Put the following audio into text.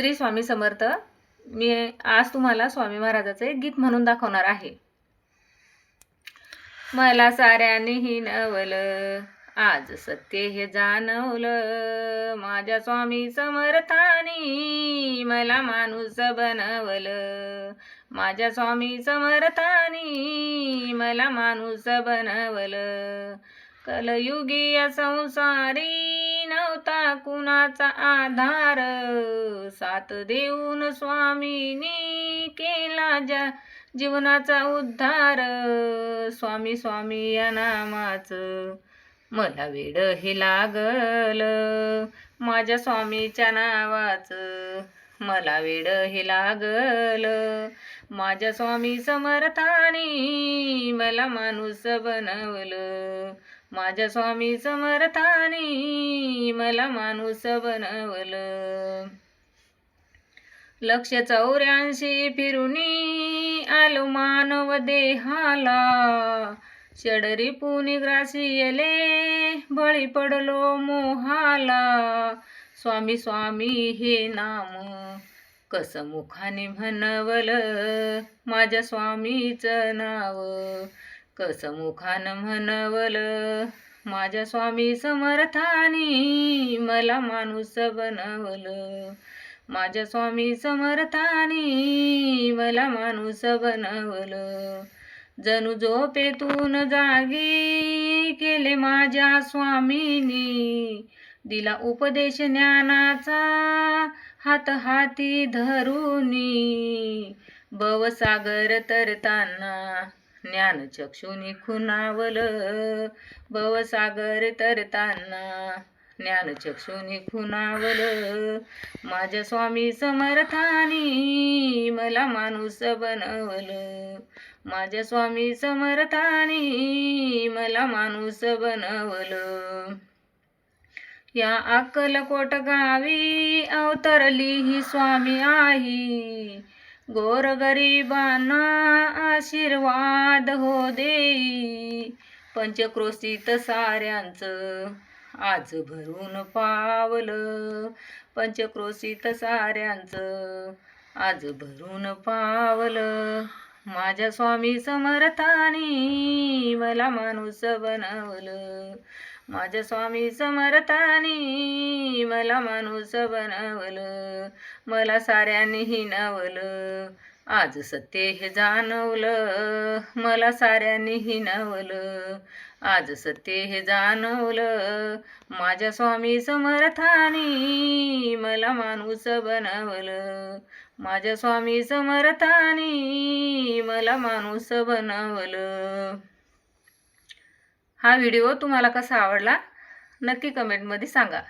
श्री स्वामी समर्थ मी आज तुम्हाला स्वामी महाराजाचं एक गीत म्हणून दाखवणार आहे. मला साऱ्यांनीही नवलं आज सत्य हे जाणवलं. माझ्या स्वामी समर्थानी मला माणूस बनवलं. माझ्या स्वामी समर्थानी मला माणूस बनवलं. कलयुगी संसारी होता कुणाचा आधार? साथ देऊन स्वामीनी केला ज्या जीवनाचा उद्धार. स्वामी स्वामी या नामाचं मला वेड हे लागल. माझ्या स्वामीच्या नावाचं मला वेड हे लागल. माझ्या स्वामी समर्थानी मला माणूस बनवलं. माझ्या स्वामी समर्थानी मला माणूस बनवलं. लक्ष चौऱ्याऐंशी फिरुनी आलो मानव देहाला. शडरी पुनी ग्रासियले बळी पडलो मोहाला. स्वामी स्वामी हे नाम कस मुखाने म्हणवलं? माझ्या स्वामीचं नाव कस मुखानं म्हणवल माझ्या स्वामी समर्थानी मला माणूस बनवलं. माझ्या स्वामी समर्थानी मला माणूस बनवलं. जणू झोपेतून जागी केले माझ्या स्वामीनी. दिला उपदेश ज्ञानाचा हात हाती धरूनी. भवसागर तरताना ज्ञान चक्षुनी खुनावल भवसागर तरताना. ज्ञान चक्षुनी खुनावल माझ्या स्वामी समर्थानी मला माणूस बनवलं. माझ्या स्वामी समर्थानी मला माणूस बनवलं. या अक्कलकोट गावी अवतरली ही स्वामी आई. गोरगरिबांना आशीर्वाद हो देई पंचक्रोशीत साऱ्यांचं आज भरून पावलं. पंचक्रोशीत साऱ्यांचं आज भरून पावलं. माझ्या स्वामी समर्थानी मला माणूस बनवलं. माझ्या स्वामी समर्थानी मला माणूस बनवलं मला साऱ्यांनी हिनवलं आज सत्य हे जाणवलं मला साऱ्यांनी हिनवलं आज सत्य हे जाणवलं माझ्या स्वामी समर्थानी मला माणूस बनवलं. माझ्या स्वामी समर्थानी मला माणूस बनवलं. हा व्हिडिओ तुम्हाला कसा आवडला नक्की कमेंटमध्ये सांगा.